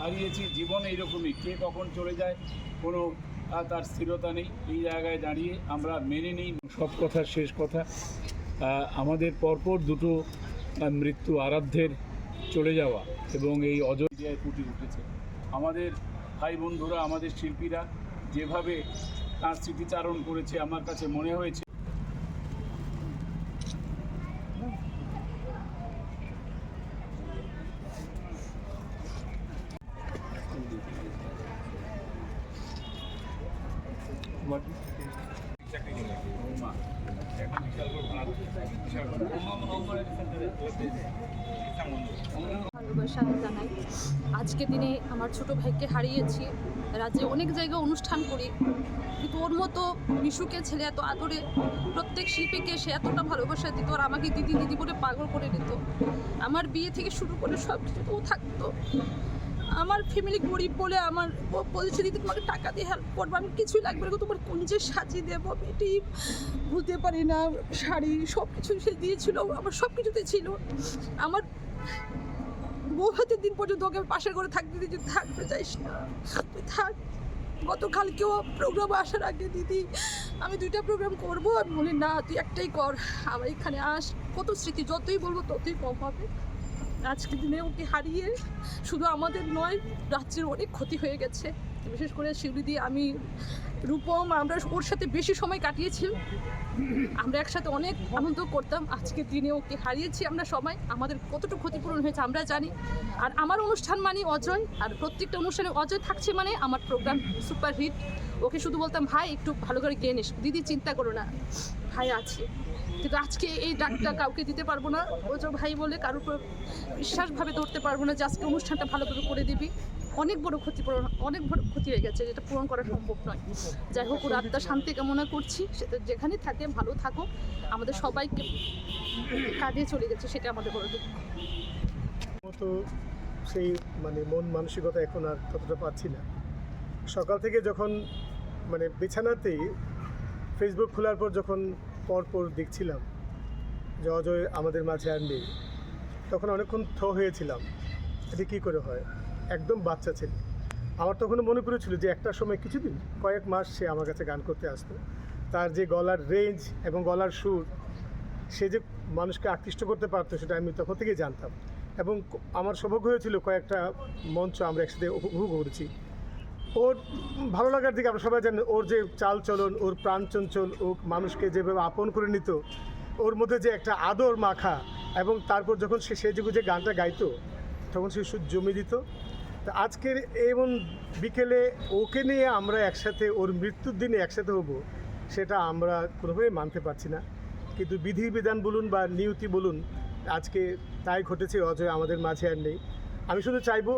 হারিয়েছি জীবন এইরকমই, কে কখন চলে যায়, কোনো তার স্থিরতা নেই। এই জায়গায় দাঁড়িয়ে আমরা মেনে নিই। সব কথার শেষ কথা। আমাদের পরপর দুটো মৃত্যু আরাধ্যের চলে যাওয়া এবং এই অযোধ্যায় ফুটে উঠেছে। আমাদের ভাই বন্ধুরা, আমাদের শিল্পীরা যেভাবে তার স্মৃতিচারণ করেছে, আমার কাছে মনে হয়েছে ভালোবাসা জানাই। আজকে দিনে আমার ছোট ভাইকে হারিয়েছি। রাজ্যে অনেক জায়গায় অনুষ্ঠান করি। কিন্তু ওর মতো মিশুকে ছেলে এত আদরে, প্রত্যেক শিল্পীকে সে এতটা ভালোবাসা দিত আর আমাকে দিদি দিদি করে পাগল করে দিত আমার বিয়ে থেকে শুরু করে সব কিছু ও থাকতো। আমার ফ্যামিলি গরিব বলে আমার বলছে, দিদি, তোমাকে টাকা দিয়ে হেল্প করব, আমি কিছুই লাগবে না। তোমার কুঞ্জে সাজিয়ে দেবো এটাই বুঝতে পারি না। শাড়ি সব কিছু সে দিয়েছিল, আমার সব কিছুতে ছিল। আমার বউ হাতের দিন পর্যন্ত ওকে পাশের করে থাকতে দিদি থাকতে চাইস না। তুই থাক। গতকালকেও প্রোগ্রাম আসার আগে, দিদি, আমি দুইটা প্রোগ্রাম করব। আমি বলি, না, তুই একটাই কর। আমার এখানে আস। কত স্মৃতি, যতই বলব ততই কম হবে। আজকে দিনে ওকে হারিয়ে শুধু আমাদের নয়, রাজ্যের অনেক ক্ষতি হয়ে গেছে। বিশেষ করে শিউলি আমি, রূপম, আমরা ওর সাথে বেশি সময় কাটিয়েছি। আমরা একসাথে অনেক আনন্দ করতাম। আজকের দিনে ওকে হারিয়েছি আমরা সবাই। আমাদের কতটুকু ক্ষতিপূরণ হয়েছে আমরা জানি। আর আমার অনুষ্ঠান মানে অজয়, আর প্রত্যেকটা অনুষ্ঠানে অজয় থাকছে মানে আমার প্রোগ্রাম সুপার হিট ওকে শুধু বলতাম, ভাই, একটু ভালো করে গেয়ে নিস। দিদি, চিন্তা করো না। ভাই আছে। কিন্তু আজকে এই ডাকটা কাউকে দিতে পারব না। অজয় ভাই বলে, কারোর উপর বিশ্বাসভাবে ধরতে পারব না যে আজকে অনুষ্ঠানটা ভালোভাবে করে দিবি। অনেক বড় ক্ষতিপূরণ, অনেক বড় ক্ষতি হয়ে গেছে, যেটা পূরণ করা সম্ভব নয়। যাই হোক, ওর আত্মার শান্তি কামনা করছি। সেটা যেখানে থাকে, ভালো থাকো আমাদের সবাইকে কাঁদিয়ে চলে গেছে সেটা আমাদের বড় দুঃখ। মতো সেই মানে মন মানসিকতা এখন আর ততটা পাচ্ছি না। সকাল থেকে যখন মানে বিছানাতেই ফেসবুক খোলার পর যখন পরপর দেখছিলাম যে অজয় আমাদের মাঝে আর নেই। তখন অনেকক্ষণ থ হয়েছিলাম এটা কী করে হয়। একদম বাচ্চা ছেলে। আমার তখন মনে পড়েছিল যে একটা সময় কিছুদিন, কয়েক মাস সে আমার কাছে গান করতে আসতো। তার যে গলার রেঞ্জ এবং গলার সুর, সে যে মানুষকে আকৃষ্ট করতে পারতো সেটা আমি তখন থেকেই জানতাম। এবং আমার সৌভাগ্য হয়েছিল কয়েকটা মঞ্চ আমরা একসাথে উপভোগ করেছি। ওর ভালো লাগার দিকে আমরা সবাই জানি, ওর যে চাল চলন ওর প্রাণ চঞ্চল, ও মানুষকে যেভাবে আপন করে নিত, ওর মধ্যে যে একটা আদর মাখা, এবং তারপর যখন সে সেজে গুজে গানটা গাইতো, তখন সে সুর জমি দিত। তা আজকের এমন বিকেলে ওকে নিয়ে আমরা একসাথে, ওর মৃত্যুর দিনে একসাথে হব, সেটা আমরা কোনোভাবেই মানতে পারছি না। কিন্তু বিধিবিধান বলুন বা নিয়তি বলুন, আজকে তাই ঘটেছে, অজয় আমাদের মাঝে আর নেই। আমি শুধু চাইব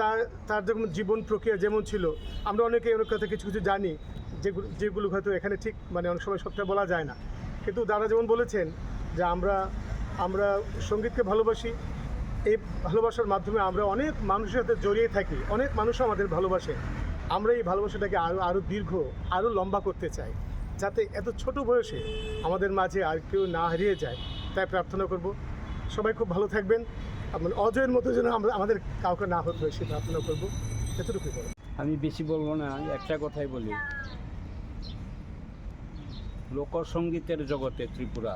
তার তার যেমন জীবন প্রক্রিয়া যেমন ছিল, আমরা অনেকে অনেক কথা কিছু কিছু জানি, যেগুলো যেগুলো হয়তো এখানে ঠিক মানে অনেক সময় সবটা বলা যায় না। কিন্তু দাদা যেমন বলেছেন যে আমরা আমরা সঙ্গীতকে ভালোবাসি, এই ভালোবাসার মাধ্যমে আমরা অনেক মানুষের সাথে জড়িয়ে থাকি, অনেক মানুষ আমাদের ভালোবাসে। আমরা এই ভালোবাসাটাকে আরও আরও দীর্ঘ আরও লম্বা করতে চাই, যাতে এত ছোট বয়সে আমাদের মাঝে আর কেউ না হারিয়ে যায়, তাই প্রার্থনা করব। সবাই খুব ভালো থাকবেন। মানে অজয়ের মতো যেন আমরা আমাদের কাউকে না হতে হয় সে প্রার্থনা করব। করব আমি বেশি বলব না একটা কথাই বলি। লোকসঙ্গীতের জগতে ত্রিপুরা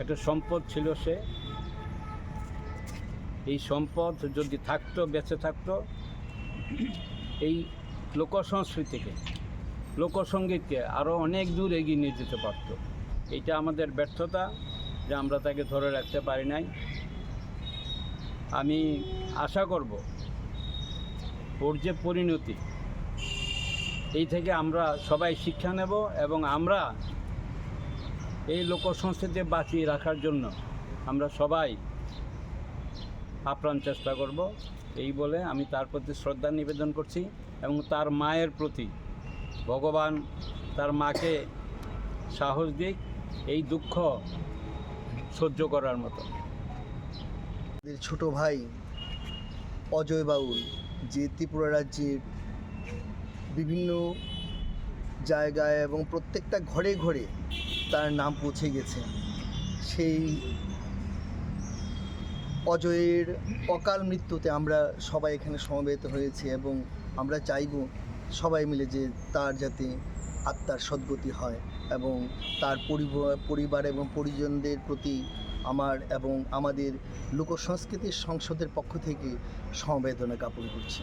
একটা সম্পদ ছিল সে। এই সম্পদ যদি থাকতো, বেঁচে থাকতো, এই লোকসংস্কৃতিকে লোকসঙ্গীতকে আরও অনেক দূর এগিয়ে নিয়ে যেতে পারত। এইটা আমাদের ব্যর্থতা, যে আমরা তাকে ধরে রাখতে পারি নাই। আমি আশা করব ওর যে পরিণতি। এই থেকে আমরা সবাই শিক্ষা নেব এবং আমরা এই লোক সংস্কৃতি বাঁচিয়ে রাখার জন্য আমরা সবাই আপ্রাণ চেষ্টা করব। এই বলে আমি তার প্রতি শ্রদ্ধা নিবেদন করছি এবং তার মায়ের প্রতি ভগবান তার মাকে সাহস দিক, এই দুঃখ সহ্য করার মতো। ছোট ভাই অজয় বাউল যে ত্রিপুরা রাজ্যের বিভিন্ন জায়গায় এবং প্রত্যেকটা ঘরে ঘরে তার নাম পৌঁছে গেছে। সেই অজয়ের অকাল মৃত্যুতে আমরা সবাই এখানে সমবেত হয়েছি এবং আমরা চাইব সবাই মিলে যে তার যাতে আত্মার সদ্গতি হয় এবং তার পরিবার পরিবার এবং পরিজনদের প্রতি আমার এবং আমাদের লোকসংস্কৃতির সংসদের পক্ষ থেকে সমবেদনা জ্ঞাপন করছি।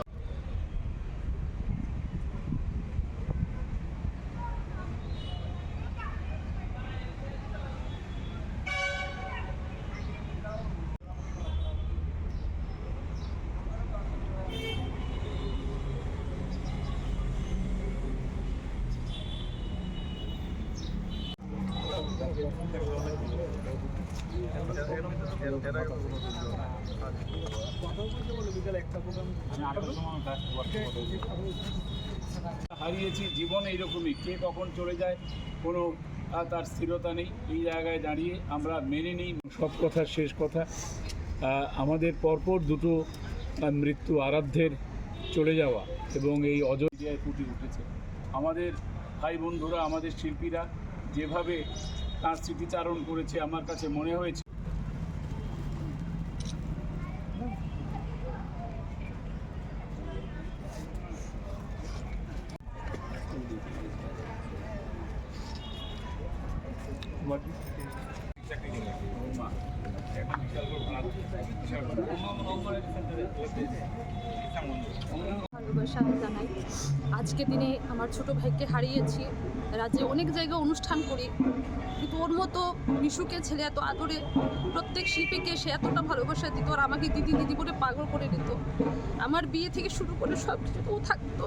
হারিয়েছি জীবন এইরকমই, কে কখন চলে যায়, কোনো তার স্থিরতা নেই। এই জায়গায় দাঁড়িয়ে আমরা মেনে নিই। সব কথার শেষ কথা। আমাদের পরপর দুটো মৃত্যু আরাধ্যের চলে যাওয়া এবং এই অযোধ্যায় ফুটে উঠেছে। আমাদের ভাই বন্ধুরা আমাদের শিল্পীরা যেভাবে তার স্মৃতিচারণ করেছে, আমার কাছে মনে হয়েছে জানাই। আজকে দিনে আমার ছোট ভাইকে হারিয়েছি। রাজ্যে অনেক জায়গায় অনুষ্ঠান করি। কিন্তু ওর মতো মিশুকে ছেলে এত আদরে প্রত্যেক শিল্পীকে সে এতটা ভালোবাসা দিত আর আমাকে দিদি দিদি বলে পাগল করে দিত। আমার বিয়ে থেকে শুরু করে সব কিছু থাকতো।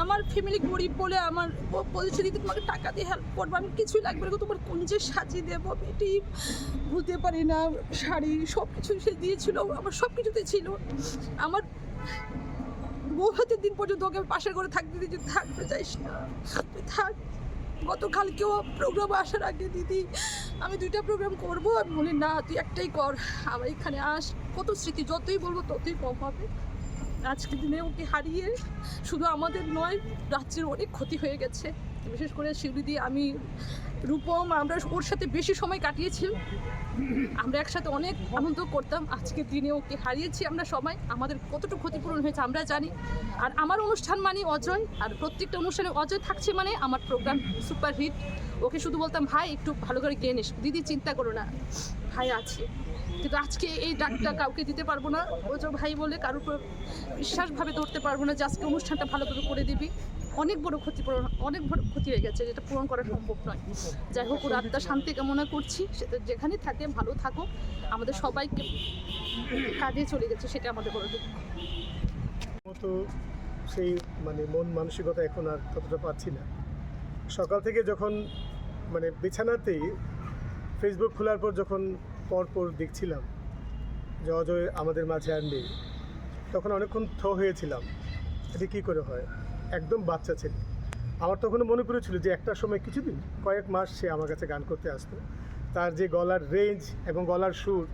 আমার ফ্যামিলি গরিব বলে আমার ও বলছে দিদি তোমাকে টাকা দিয়ে হেল্প করব আমি কিছুই লাগবে না। গো, কোন যে সাজিয়ে দেবো বেটি ভুলতে পারি না শাড়ি সব কিছু সে দিয়েছিল আমার সব কিছুতে ছিল। আমার বউ হাতের দিন পর্যন্ত ওকে পাশের ঘরে থাকতে দিদি থাকতে চাইস না। তুই থাক। গতকালকেও প্রোগ্রাম আসার আগে দিদি আমি দুইটা প্রোগ্রাম করব। আমি বলি না তুই একটাই কর আমার এখানে আস। কত স্মৃতি যতই বলব ততই কম হবে। আজকের দিনে ওকে হারিয়ে শুধু আমাদের নয়, রাজ্যের অনেক ক্ষতি হয়ে গেছে। বিশেষ করে শিউলি আমি, রূপম, আমরা ওর সাথে বেশি সময় কাটিয়েছি। আমরা একসাথে অনেক আনন্দ করতাম। আজকের দিনে ওকে হারিয়েছি আমরা সবাই। আমাদের কতটুকু ক্ষতিপূরণ হয়েছে আমরা জানি। আর আমার অনুষ্ঠান মানে অজয়, আর প্রত্যেকটা অনুষ্ঠানে অজয় থাকছে মানে আমার প্রোগ্রাম সুপার হিট ওকে শুধু বলতাম ভাই একটু ভালো করে গেয়ে নিস। দিদি, চিন্তা করো না। ভাই আছে। কিন্তু আজকে এই ডাকটা কাউকে দিতে পারব না। অজয় ভাই বলে কারোর উপর বিশ্বাসভাবে ধরতে পারব না যে আজকে অনুষ্ঠানটা ভালোভাবে করে দিবি। অনেক বড় ক্ষতিপূরণ, অনেক বড় ক্ষতি হয়ে গেছে, যেটা পূরণ করা সম্ভব নয়। যাই হোক, ওর আত্মা শান্তি কামনা করছি। সেটা যেখানে থাকে, ভালো থাকুক। আমাদের সবাইকে কাজে চলে গেছে, সেটা আমাদের বড় দুঃখ। মতো সেই মানে মন মানসিকতা এখন আর ততটা পাচ্ছি না। সকাল থেকে যখন মানে বিছানাতেই ফেসবুক খোলার পর যখন পরপর দেখছিলাম যে অজয় আমাদের মাঝে আর নেই। তখন অনেকক্ষণ থ হয়েছিলাম এটা কী করে হয়? একদম বাচ্চা ছেলে। আমার তখনও মনে পড়েছিল যে একটা সময় কিছুদিন, কয়েক মাস সে আমার কাছে গান করতে আসতো। তার যে গলার রেঞ্জ এবং গলার সুর,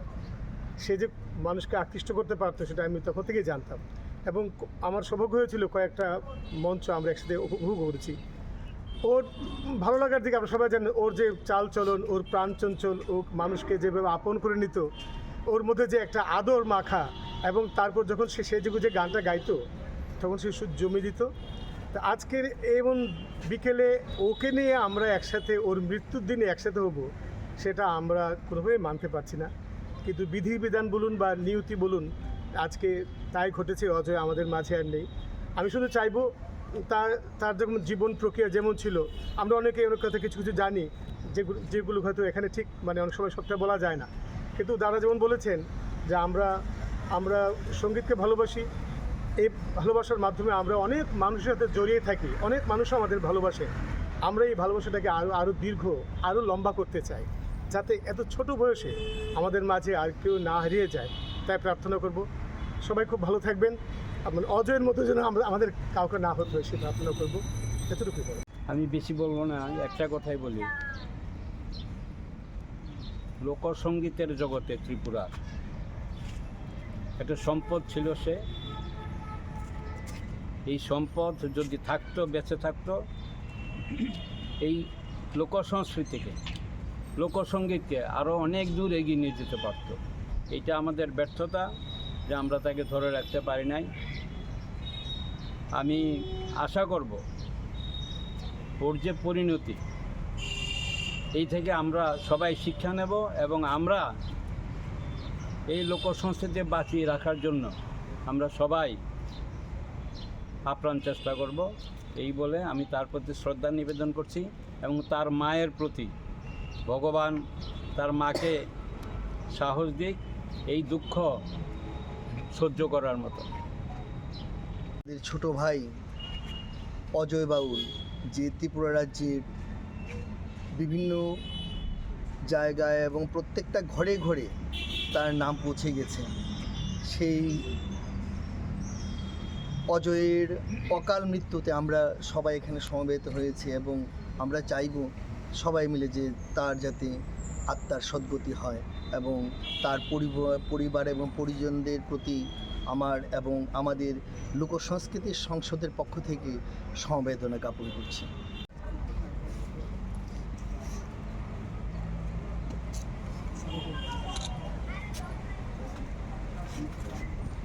সে যে মানুষকে আকৃষ্ট করতে পারতো সেটা আমি তখন থেকেই জানতাম। এবং আমার সৌভাগ্য হয়েছিল কয়েকটা মঞ্চ আমরা একসাথে উপভোগ করেছি। ওর ভালো লাগার দিকে আমরা সবাই জানেন, ওর যে চাল চলন ওর প্রাণ চঞ্চল, ও মানুষকে যেভাবে আপন করে নিত, ওর মধ্যে যে একটা আদর মাখা এবং তারপর যখন সে সেজেগুজে যে গানটা গাইতো, তখন সে জমি দিত। তা আজকের এবং বিকেলে ওকে নিয়ে আমরা একসাথে, ওর মৃত্যুর দিনে একসাথে হব, সেটা আমরা কোনোভাবেই মানতে পারছি না। কিন্তু বিধি বিধান বলুন বা নিয়তি বলুন, আজকে তাই ঘটেছে, অজয় আমাদের মাঝে আর নেই। আমি শুধু চাইব তার তার যেমন জীবন প্রক্রিয়া যেমন ছিল, আমরা অনেকে অনেক কথা কিছু কিছু জানি যেগুলো যেগুলো হয়তো এখানে ঠিক মানে অনেক সময় সবটা বলা যায় না। কিন্তু দাদা যেমন বলেছেন যে আমরা আমরা সঙ্গীতকে ভালোবাসি এই ভালোবাসার মাধ্যমে আমরা অনেক মানুষের সাথে জড়িয়ে থাকি, অনেক মানুষ আমাদের ভালোবাসে। আমরা এই ভালোবাসাটাকে আরও আরও দীর্ঘ আরও লম্বা করতে চাই, যাতে এত ছোট বয়সে আমাদের মাঝে আর কেউ না হারিয়ে যায়, তাই প্রার্থনা করব। সবাই খুব ভালো থাকবেন। আপনার অজয়ের মতো যেন আমরা আমাদের কাউকে না হতে হয় সে প্রার্থনা করব। এতটুকু বলো আমি বেশি বলব না একটা কথাই বলি। লোকসঙ্গীতের জগতে ত্রিপুরা। একটা সম্পদ ছিল সে। এই সম্পদ যদি থাকতো, বেঁচে থাকতো, এই লোকসংস্কৃতিকে লোকসঙ্গীতকে আরও অনেক দূর এগিয়ে নিয়ে যেতে পারতো। এইটা আমাদের ব্যর্থতা। যে আমরা তাকে ধরে রাখতে পারি নাই। আমি আশা করব ওর যে পরিণতি, এই থেকে আমরা সবাই শিক্ষা নেব এবং আমরা এই লোকসংস্কৃতি বাঁচিয়ে রাখার জন্য আমরা সবাই আপ্রাণ চেষ্টা করব। এই বলে আমি তার প্রতি শ্রদ্ধা নিবেদন করছি এবং তার মায়ের প্রতি ভগবান তার মাকে সাহস দিক, এই দুঃখ সহ্য করার মতো। ছোট ভাই অজয় বাউল যে ত্রিপুরা রাজ্যের বিভিন্ন জায়গায় এবং প্রত্যেকটা ঘরে ঘরে তার নাম পৌঁছে গেছে। সেই অজয়ের অকাল মৃত্যুতে আমরা সবাই এখানে সমবেত হয়েছি এবং আমরা চাইব সবাই মিলে যে তার যাতে আত্মার সদ্গতি হয়। এবং তার পরিব- পরিবার এবং পরিজনদের প্রতি আমার এবং আমাদের লোকসংস্কৃতির সংসদের পক্ষ থেকে সমবেদনা জ্ঞাপন করছি।